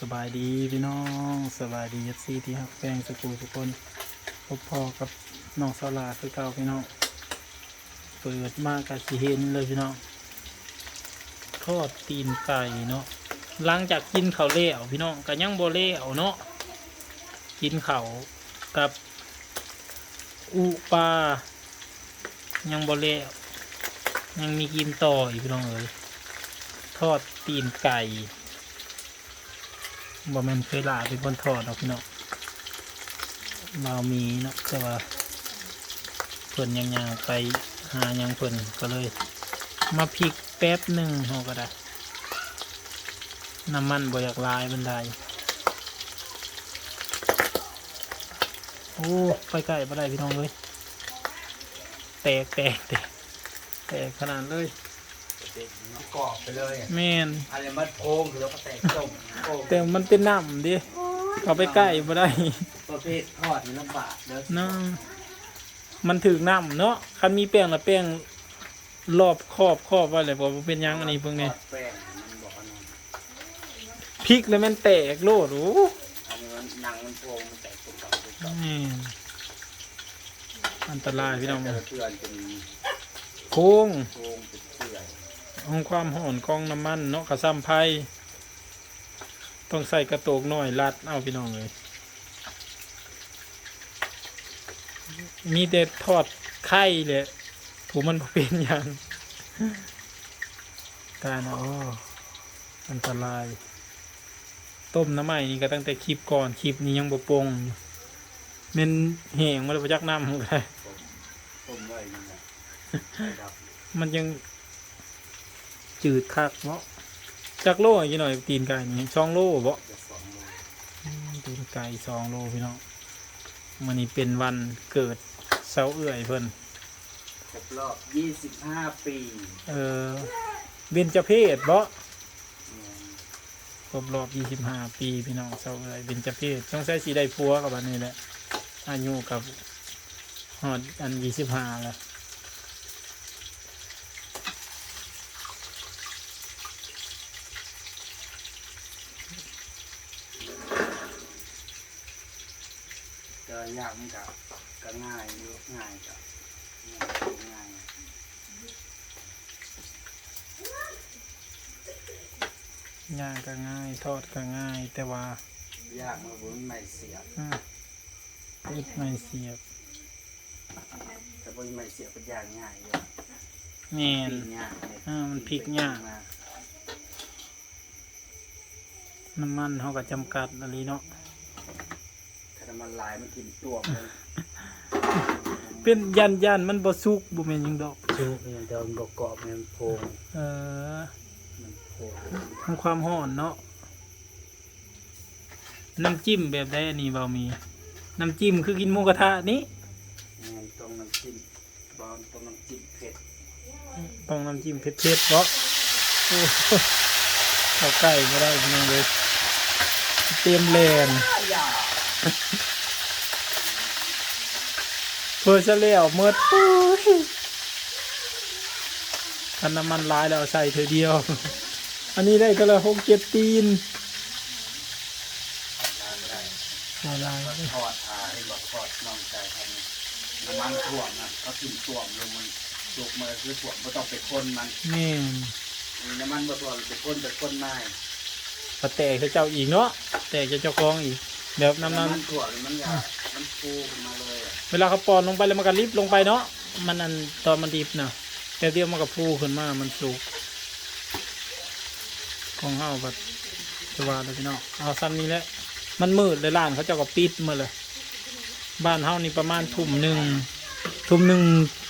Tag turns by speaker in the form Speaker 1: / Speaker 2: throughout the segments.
Speaker 1: สบายดีพี่น้องสบายดียัซีที่ฮักแปงสกูทุกคนพบพ่อกับน้องสาลาคือเก่าพี่น้องเปิดมากกะสิเห็นเลยพี่น้องทอดตีนไก่เนาะหลังจากกินข้าวเล้วพี่น้องก็ยังโบเล้วเนาะกินข้าวกับอุปายังบเล้วยังมีกินต่ออีกพี่น้องเอ้ยทอดตีนไก่ บ่แม่นเคยลาเป็นคนทอดดอกพี่น้องเรามีเนาะแต่ว่าเพิ่นยังยังไปหายังเพิ่นก็เลย มาพริกแป๊บหนึ่งเขาก็ได้ น้ำมันบ่อยากลายบันไดโอ้ไปไก่บ่ได้พี่น้องเลยแตกแตกแตกแตกขนาดเลย
Speaker 2: กรอบไปเลยอะ
Speaker 1: แม่น
Speaker 2: อะไรมันโพงหรือว่าแตกต้มโพง
Speaker 1: แต่มันเป็นน้ำดิเขาไปใกล้บ่ได้
Speaker 2: ประเภททอดนี่ลำบากเด้อ
Speaker 1: น้ำมันถึงน้ำเนาะคันมีแป้งละแป้งรอบครอบครอบไว้เลยบอกว่าเป็นหยังอันนี้เพิ่ง
Speaker 2: ท
Speaker 1: นี่
Speaker 2: อดแป้งมันบอกว่านั่น
Speaker 1: พริกแล้วมันแตกโลดโอ้
Speaker 2: อันนี้มันหนังมันโพงมันแตกตุ่มต่ำตุ่มต่
Speaker 1: นี่อันตรายำพี่น้อง
Speaker 2: แต่ละเพื่อนเป็น
Speaker 1: โค้ง
Speaker 2: โพงเป็นเปื่อย
Speaker 1: ของความห่อนกองน้ำมันเนาะกระซ้ำไพ่ต้องใส่กระโตกหน่อยรัดเอาพี่น้องเลยมีแต่ทอดไข่เลยถูกมันบ่เป็นหยังตายนะโอ้อันตราย ต้มน้ำไหม้นี่ก็ตั้งแต่คลิปก่อนคลิปนี้ยังบ่ปรุงอยู่เมันแห้งมาเลยประจักน้ำก็ได้
Speaker 2: ต้มไว้นี่นะใส่ดับ
Speaker 1: มันยัง จืดคักเนาะจักโลอีกหน่อยตีนไก่นี่สองโลบ่
Speaker 2: จะสองโล
Speaker 1: อืมตีนไก่สองโลพี่น้องมันนี้เป็นวันเกิดเสาเอื่อยเพิ่น
Speaker 2: ครบรอบ25 ปี
Speaker 1: เออเบญจเพศบ่
Speaker 2: เนี่ย
Speaker 1: ครบรอบยี่สิบห้าปีพี่น้องเสาเอื่อยเบญจเพศต้องใช้สีได้พัวกับอันนี้แหละอายุกับฮอดอันยี่สิบห้าแล้ว
Speaker 2: ยากมันกับก็ง่ายอยู่ง่ายกับง่าย
Speaker 1: ย่างก็ง่าย ทอดก็ง่าย แต่ว่ายา
Speaker 2: กมันบ่มีไม้เสียบ
Speaker 1: อืมปิดไม่เสียบ
Speaker 2: แต่บ่มีไม้เสียบเป็นยากง่ายอยู่
Speaker 1: แม่น
Speaker 2: ปียากเลย
Speaker 1: อ่ามันพลิกยาก
Speaker 2: ม
Speaker 1: น้ำมันเขาก็จำกัดอะไรเนาะ
Speaker 2: มันลายมันกินตัวมัน
Speaker 1: เป็นยันยันมันบ่สุกบ่แม่นหยังดอก
Speaker 2: ชุบเนี่ยเดี๋ยวมันประกอบเนี่ยมันโพง
Speaker 1: เออ
Speaker 2: มันโพง
Speaker 1: ทำความร้อนเนาะน้ำจิ้มแบบใดอันนี้เบามี น้ำจิ้มคือกินหมูกระทะนี้
Speaker 2: เนี่ยตรงน้ำจิ้มบอลตรงน้ำจิ้มเผ็ด
Speaker 1: ต้องน้ำจิ้มเผ็ดๆเนาะโอ้โหเข้าใกล้ไม่ได้พี่น้องเลยเต็มแลน
Speaker 2: อย่า
Speaker 1: เพื่อจะเลี้ยวเมื่อปุ้ยคันน้ำมันร้ายแล้วใส่เธอเดียว อันนี้ได้ก็ละหกเจ็ดตีน
Speaker 2: ลายไม่ได้
Speaker 1: ละลาย
Speaker 2: ก็ทอดทาให้บอกทอดน้องใจทำน้ำมันท่วมนะเขากินท่วมลงมันสุกมาคือท่วมไม่ต้องไปคนมัน
Speaker 1: แม่น
Speaker 2: มีน้ำมันบ่ท่วมไปคนไปคนไม้
Speaker 1: ปแตกเจ้าอีกเนาะแตกเจ้าของอีกแบบน้ำนั้น
Speaker 2: มันท่วมมันอยากมันฟูขึ้นมาเลยอะ
Speaker 1: เวลาเขาปอนลงไปแล้วมันก็ลิฟต์ลงไปเนาะมันอันตอนมันดิบเนาะแต่เดียวมันก็ฟูขึ้นมามันสุกของเฮาแบบสว่าเลยพี่น้องเอาซ้ำนี้แหละมันมืดเลยร้านเขาเจ้าก็ปิดหมาเลย บ้านเฮานี่ประมาณทุ่มหนึ่งทุ่มหนึ่ง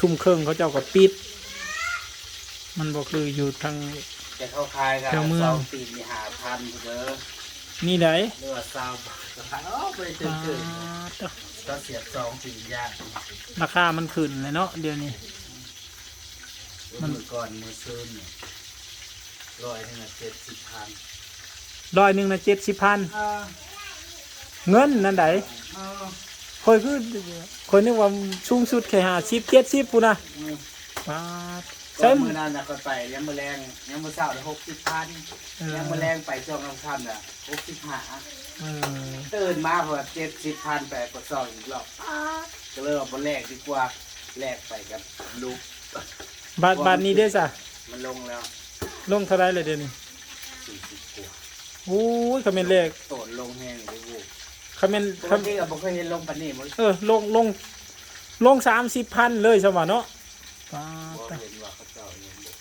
Speaker 1: ทุ่มครึ่งเขาเจ้าก็ปิด มันบอกคืออยู่ทาง
Speaker 2: จะเข้าคายกัน
Speaker 1: แถวเมือง
Speaker 2: เสาตีนมีหาพันเด้อ
Speaker 1: นี่ได
Speaker 2: เรือซาวบาทขายอ๋อไปถึ
Speaker 1: อ่าง
Speaker 2: ถึง
Speaker 1: เด้อ
Speaker 2: ก็เสียบสองสี่ย่าง
Speaker 1: ราคามันขึ้นเลยเนาะเดี๋ยวนี้ มัน
Speaker 2: มือก่อนมือซื้อเนี่ยร้อยหนึ่งเจ็ดสิบพัน
Speaker 1: ร้อยหนึ่งนะเจ็ดสิบพันเงินนั่นไดคอยคือคอยนึกว่าสูงสุดแค่หาสิบเจ็ดสิบปูนะ
Speaker 2: มา
Speaker 1: ดใช่
Speaker 2: ก็มือนั้นน่ะก็ไปยังมือแรงยังมือเศร้าได้หกสิบพัน
Speaker 1: เออ
Speaker 2: ยังมือแรงไปช่วงน้ำค่ำน่ะหกสิบห้า
Speaker 1: เออ
Speaker 2: ตื่นมาเพื่อเจ็ดสิบพันไปกดซองอีกรอบก็เลยเอาไปแลกดีกว่าแลกไปกับลูก
Speaker 1: บาทบาทนี้เด้อจ้ะ
Speaker 2: มันลงแล้ว
Speaker 1: ลงเท่าไรเลยเดี๋ยวนี้
Speaker 2: สี่สิบกว่า
Speaker 1: โอ้ยคอมเมนต์เลข
Speaker 2: โตนลงแห้งเลยวู
Speaker 1: คอมเมนต์
Speaker 2: ปกติก็บ่เคยเห็นลงปานนี้มัน
Speaker 1: เออลงลงลงสามสิบพันเลยสมะเนาะปา
Speaker 2: บ่
Speaker 1: ตะ
Speaker 2: เห็นว่าเขาเจ้ายังบ่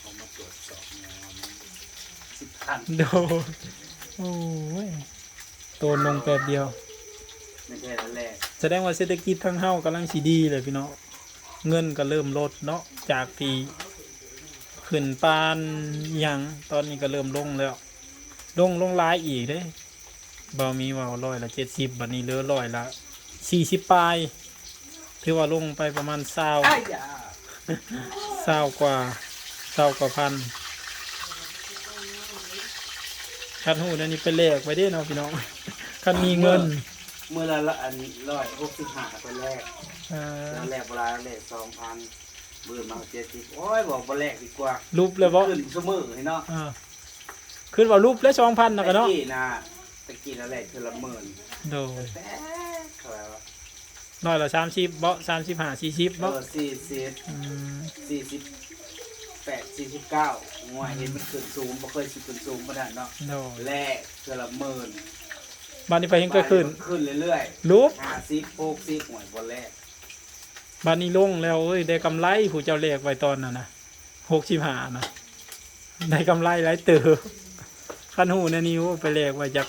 Speaker 2: เขามาตรวจสอบงาน สิบพัน
Speaker 1: โดโอ้ยโตนลงแป๊บเดียว
Speaker 2: ไม่ใช่แล้วแรก
Speaker 1: แสดงว่าเศรษฐกิจทั้งเฮากำลังสีดีเลยพี่น้องเงินก็เริ่มลดเนาะจากที่ขึ้นปานหยังตอนนี้ก็เริ่มลงแล้ว ลงลงหลายอีกเด้บ่มีว่าร้อยละเจ็ดสิบบัดนี้เหลือร้อยละสี่สิบปลายถือว่าลงไปประมาณเศร้า
Speaker 2: อ้ายยา
Speaker 1: เศร้ากว่าเศร้ากว่าพัน คันหูเดี๋ยวนี้ไปแลกไปเด้เนาะพี่น้องคันมีเงิน
Speaker 2: เมื่อละละอันร้อยหกสิบห้าไปแรก
Speaker 1: เอ่อ
Speaker 2: แล้วแรกเวลาแรกสองพันเบื่อมาเจ็ดสิบโอ้ยบอกบ่แรกดีกว่า
Speaker 1: รูปเลยบ่
Speaker 2: ขึ้นเสมอให้เนาะ
Speaker 1: อ่าขึ้นว่ารูปแล้วสองพันนะกันเนาะ
Speaker 2: ตะกี้นะตะกี้นั่นแหละคือละหมื่น
Speaker 1: โดย
Speaker 2: แต่เท่าไหร่วะ
Speaker 1: ร้อยละสามสิบเบาสามสิบห้าสี่สิบ
Speaker 2: เอ
Speaker 1: เบา
Speaker 2: อสี่สิบ
Speaker 1: อืม
Speaker 2: สี่สิบ แปดสี่สิบเก้างัวเห็นมันขึ้นสูงบ่เคยสิขึ้นสูงขนาดเนาะ
Speaker 1: โดย
Speaker 2: แรกคือละหมื่น
Speaker 1: บ้านนี้ไปเห็นก็ขึ้น
Speaker 2: ขึ้นเรื่อย
Speaker 1: รูป
Speaker 2: ๆห้าสิบหกสิบหวยบนแรก
Speaker 1: บ้านนี้ลงแล้วเอ้ยได้กำไรผู้เจ้าเลขไว้ตอนน่ะนะหกสิบห้านะได้กำไรหลายเติบขันหูในะนิ้วไปเลขไว้จาก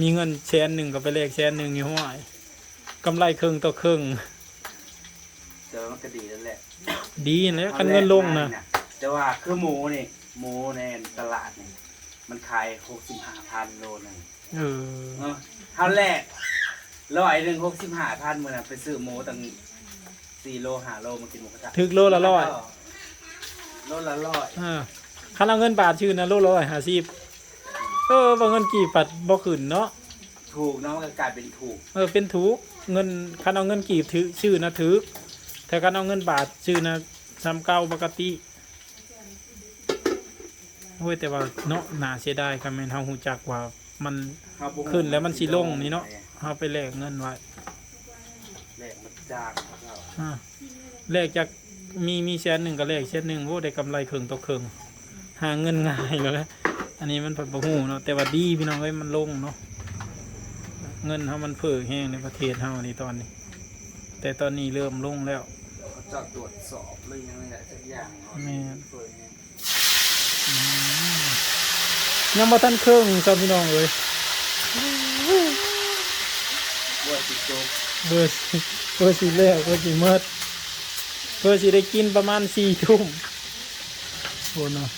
Speaker 1: มีเงินแสนหนึ่งก็ไปเลขแสนหนึ่งอยู่ห้วยกำไรครึ่งต่อครึ่ง
Speaker 2: เจอมันก็ดีแล้วแหละ
Speaker 1: ดีแล้วคันเงินลงนะ
Speaker 2: แต่ว่าคือหมูนี่หมูในตลาดนี่มันขายหกสิบห้าพันโลนึง
Speaker 1: เออ
Speaker 2: เออเท่าแรกร้อยหนึ่งหกสิบห้าพันมื่อน่ะไปซื้อหมูตั้งสี่โลห้าโลมากินหมูกระทะ
Speaker 1: ถึกโลละร้อย
Speaker 2: โลละร้อย
Speaker 1: อ่าคันเอาเงินบาทชื่อนะโลละร้อยห้าสิบเออว่าเงินกี่ปัดบ่ขึ้นเนาะ
Speaker 2: ถูกเนาะมันก็กลายเป็นถูก
Speaker 1: เออเป็นถูกเงินคันเอาเงินกีบถือชื่อนะถือ แต่คันเอาเงินบาทชื่อนะซ้ำเก่าปกติโอ้ยแต่ว่าเนาะน่าเสียดายครับแม่นเฮาฮู้จักว่ามัน
Speaker 2: เอาบ่
Speaker 1: ขึ้นแล้วมันสิลงนี่เนาะเฮาไปแลกเงินไว้
Speaker 2: แลกมันจ้างเขาเอา
Speaker 1: อ่าแลกจากมีมีแสนหนึ่งก็แลกแสนหนึ่งโอ้ได้กำไรครึ่งต่อครึ่งหาเงินง่ายแล้วแหละอันนี้มันเพิ่นบ่ฮู้เนาะแต่ว่าดีพี่น้องเอ้ยมันลงเนาะเงินเฮามันเฟ้อแฮงในประเทศเฮานี่ตอนนี้ แต่ตอนนี้เริ่มลงแล้ว
Speaker 2: เขา จะตรวจสอบเรื่องอะไรสักอย่างเนาะ
Speaker 1: แม่น
Speaker 2: เปิดเนี่ย
Speaker 1: ยังบ่ทันครึ่งจ้าพี่น้องเอ้ย
Speaker 2: ว่าสิจบ
Speaker 1: เบอร์สิเบอร์สิแล้วเบอร์สิเมิดเบอร์สิได้กินประมาณสี่ทุ่มโอ้เนาะ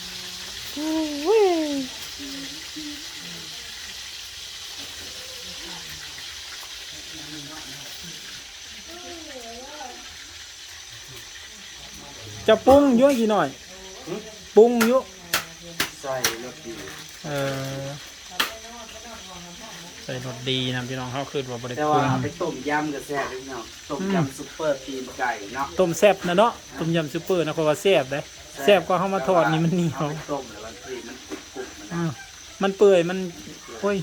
Speaker 1: จะปรุงเยอะกี่หน่อยปรุงเยอะ
Speaker 2: ใส่รถดี
Speaker 1: เออใส่รสดีนะพี่น้องเขาคือว่าบริ
Speaker 2: แต่
Speaker 1: ปรุ
Speaker 2: ว่างเอาไปต้มยำกับแซ่บด้วยเนาะต้ม
Speaker 1: อืม
Speaker 2: ยำซุปเปอร์ตีนไก่เนาะ
Speaker 1: ต้มแซ่บนะเนาะต้มยำซุปเปอร์นะเพราะว่าแซ่บเลยแซ่บกว่าเขามาทอดนี่มันเหนียว
Speaker 2: อาไปต้มแล้วบางทีมันกรุบกรุบมันนะ
Speaker 1: อ่ามันเปื่อยมันโอ้ย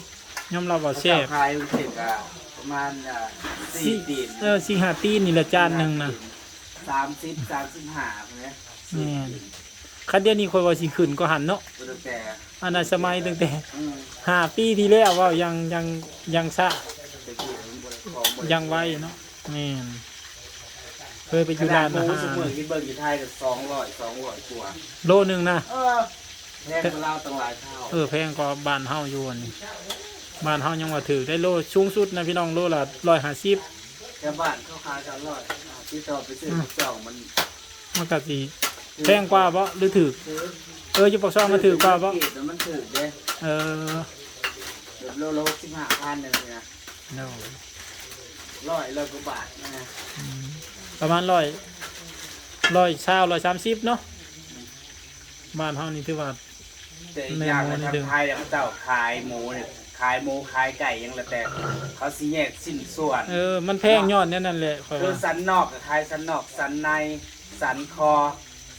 Speaker 1: ยอมรับว่าแซ่บ
Speaker 2: ขายมันเสร็จอะประมาณอะสี่ตีน
Speaker 1: เออสี่ห้าตีนนี่ละจานหนึ่งนะ
Speaker 2: สามสิบสามสิบห้าเนี่ย
Speaker 1: แม่นคันเดียวนี้คอยว่าสิขึ้นก็หันเนาะ
Speaker 2: ตั้งแต่
Speaker 1: อันนั้นสมัยตั้งแต่
Speaker 2: อืม
Speaker 1: ห้าปีที่แล้วว่ายังยังยังซะ
Speaker 2: ตะกี้มันบริของบริ
Speaker 1: ยังไวเนาะแม่นเคยไปอ
Speaker 2: ข
Speaker 1: ยู่
Speaker 2: นา
Speaker 1: ร้า
Speaker 2: ด
Speaker 1: น
Speaker 2: ห
Speaker 1: อา
Speaker 2: มู
Speaker 1: หา
Speaker 2: สมือ
Speaker 1: ร
Speaker 2: ที่เบิ่งอยู่ไทยกับสองร้อยสองร้อยกว่า
Speaker 1: โลหนึ่งนะ
Speaker 2: เออแพงกว่าเราตั้งหลายเท่า
Speaker 1: เออแพงกว่าบ้านเฮาอยู่อันนี้บ้านเฮายังว่าถือได้โลสูงสุดนะพี่น้องโลละร้อยห้าสิบ
Speaker 2: แค่บ้านเขาขายกันร้อยที่ต่อไปซื้อเจ้ามัน
Speaker 1: มันก็สิแพงกว่าบ่หรือถือ
Speaker 2: ซื้อ
Speaker 1: เอออยู่ปากซองมันถือกว่าบ่
Speaker 2: เกรดมันถือเด้
Speaker 1: เออ
Speaker 2: เดี๋ยวโลโลสิบห้าพันหนึ่งนะ
Speaker 1: เนาะ
Speaker 2: ร้อยร้อยกว่าบาทนะ
Speaker 1: อืมประมาณร้อยร้อยเช้าร้อยสามสิบเนาะบ้านเฮานี่ถือว่า
Speaker 2: แต่อีกอย่างนะทางไทยเนี่ยเขาเจ้าขายหมูเนี่ย ขายหมูขายไก่ยังแล้วแต่ เขาสิแยกสิ้นส่วน
Speaker 1: เออ มันแพงยอดเนี่ยนั่นแหละค่อย
Speaker 2: คือ
Speaker 1: ว่า
Speaker 2: สันนอกกับขายสันนอก สันใน สันคอส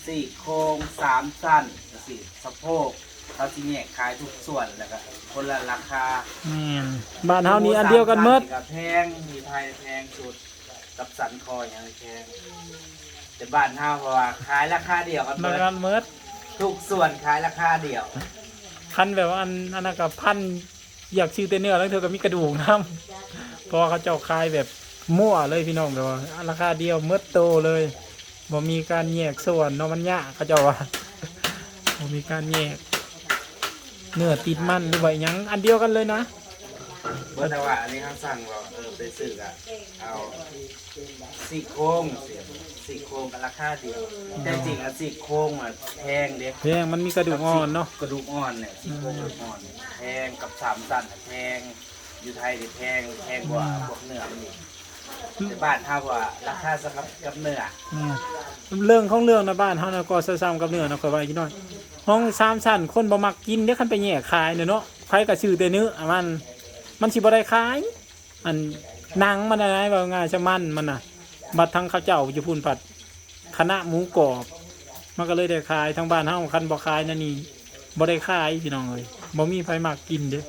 Speaker 2: สี่โครงสามสั้นสี่สะโพกเขาที่แยกขายทุกส่วนแล้วก็คนละราคา
Speaker 1: แม่นบ้านเฮานี่อันเดียวกันหมด
Speaker 2: กับแพงมีไทยแพงสุดกับสันคออย่างแพงแต่บ้านเฮาเพราะว่าขายราคาเดียวกันหม
Speaker 1: มา
Speaker 2: ด
Speaker 1: กันหมด
Speaker 2: ทุกส่วนขายราคาเดียว
Speaker 1: พันแบบว่าอันอันนั้นก็พัน อยากชื่อแต่เนื้อแล้วเธอก็มีกระดูกนํเพราะว่าเขาเจ้าคายแบบมั่วเลยพี่น้องแบบว่าราคาเดียวเมื่อโตเลยบ่มีการแยกส่วนเนาะมันยากเขาเจ้าว่าบ่มีการแยกเนื้อติดมันหรือว่าหยังอันเดียวกันเลยนะ
Speaker 2: เมื่อแต่ว่าอันนี้เขาสั่งว่าเออไปซื้ออะเอาสี่โครงสี่โครงกับราคาเดียวแต่จริงอะสี่โครงอะแพงเด็ก
Speaker 1: แพงมันมีกระดูกอ่อนเนาะ
Speaker 2: กระดูกอ่อนเนี่ยสี่โครงกระดูกอ่อนแพงกับสามสั้นอะแพงอยู่ไทยนี่แพงแพงกว่าพวกเนื้อมันอีกแต่บ้านเท่าว่าราคาสักกับกับเนื้อ
Speaker 1: อืมเรื่องของเรื่องนะบ้านเฮานะก็ซ้ำๆกับเนื้อนะค่อยว่าอีกหน่อยห้องสามชั้นคนบ่มักกินเด้คันไปแย่ขายเนาะเนาะใครก็ซื้อแต่เนื้ออะมัน มันสิบ่ได้ขาย อันหนังมันอะไรว่าง่ายจะมันมันน่ะบัดทางข้าวเจ้าอยู่พุ่นผัดคณะหมูกรอบ มันก็เลยได้ขายทางบ้านเฮาคันบ่ขายนั่นนี่บ่ได้ขายพี่น้องเอ้ยบ่มีไผมักกินเด้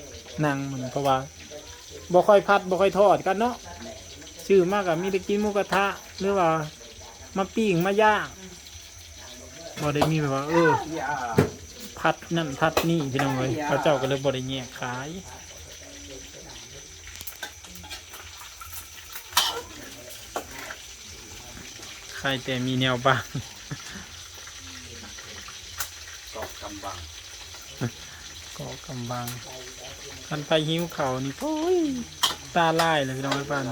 Speaker 1: หนังมันเพราะว่าบ่ค่อยพัดบ่ค่อยทอดกันเนาะซื้อมากก็มีแต่กินหมูกระทะหรือว่ามาปิ้งมาย่างบ่ได้มีแบบว่า เออ พัดนั่นพัดนี่พี่น้องเลยพระเจ้าก็เลยบริแยกขาย ใครแต่มีแนวบาง
Speaker 2: เกาะกำบัง
Speaker 1: ก็กำบังคันไปหิวเขาวนี่โอ้ยตาลายเลยพี่น้องไอ้ป้าน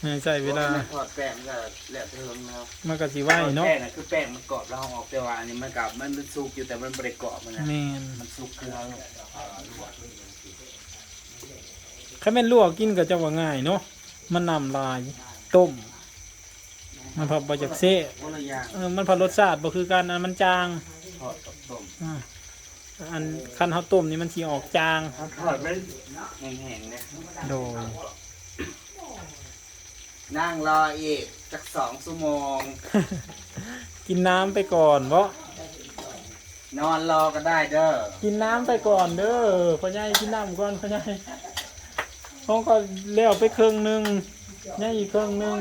Speaker 1: ไม่ใช่เวลา
Speaker 2: ทอดแป้งก็แล้วเทิงแล้ว
Speaker 1: มันก็สิไหวเนาะ
Speaker 2: แป้งน่ะคือแป้งมันกรอบแล้วเอาออกแต่ว่าอันนี้มันกับมันเป็นสุกอยู่แต่มันไม่ได้กรอบมันนะ
Speaker 1: แม่น
Speaker 2: มันสุกคือเอา
Speaker 1: ถ้าแม่นลวกกินก็จะว่าง่ายเนาะมันนำลายต้ม มันพอบ่จากเซ่
Speaker 2: คนละอย่าง
Speaker 1: เออมันพอรสชาติบ่คือกันอันมันจาง
Speaker 2: ทอดกับต้ม
Speaker 1: อ่าอันคันเฮาต้มนี่มันสิออกจาง
Speaker 2: ทอดเป็นแห้งๆเนี่ย
Speaker 1: โดย
Speaker 2: นั่งรออีกสักสองชั่วโมง
Speaker 1: กินน้ำไปก่อนเพราะ
Speaker 2: นอนรอก็ได้เด้อ
Speaker 1: กินน้ำไปก่อนเด้อพ่อใหญ่กินน้ำก่อนพ่อใหญ่เขาก็เลี้ยวไปครึ่งหนึงใหญ่อีกครึ่งหนึง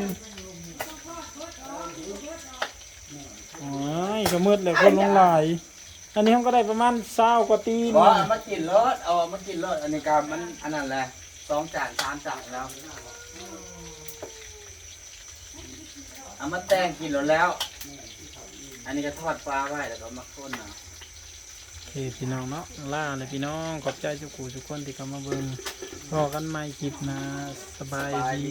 Speaker 1: โอ้ยก็มืดเลยคนลงหลาย อันนี้เขาก็ได้ประมาณเศร้ากว่าตีน
Speaker 2: บอกเอามากินรสเอามากินรสอันนี้ก็มันอันนั้นแหละสองจานสามจานแล้วเอามาแต่งกินรสแล้ว อันนี้ก็ทอดปลาไว้แล้วก็มาข้นเอา
Speaker 1: โอเคพี่น้องเนาะล่าเลยพี่น้องขอบใจทุกผู้ทุกคนที่เข้ามาเบิ่งรอกันใหม่คลิปหนะสบายดี